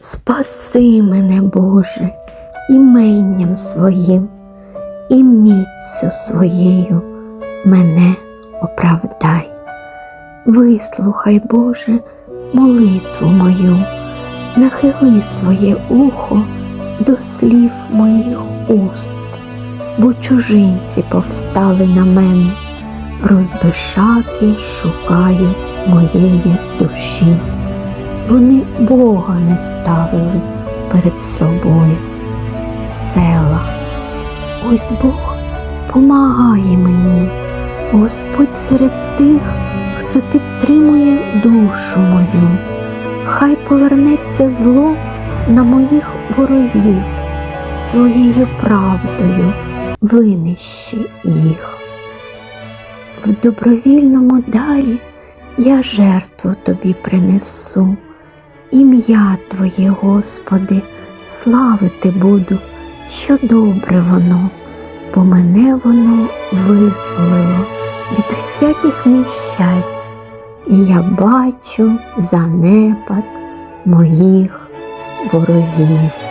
Спаси мене, Боже, іменням своїм і міцю своєю мене оправдай. Вислухай, Боже, молитву мою, нахили своє ухо до слів моїх уст, бо чужинці повстали на мене, розбишаки шукають моєї душі. Вони Бога не ставили перед собою. Села. Ось Бог помагає мені, Господь серед тих, хто підтримує душу мою. Хай повернеться зло на моїх ворогів, своєю правдою винищи їх. В добровільному дарі я жертву тобі принесу, ім'я Твоє, Господи, славити буду, що добре воно, бо мене воно визволило від усяких нещасть, і я бачу занепад моїх ворогів.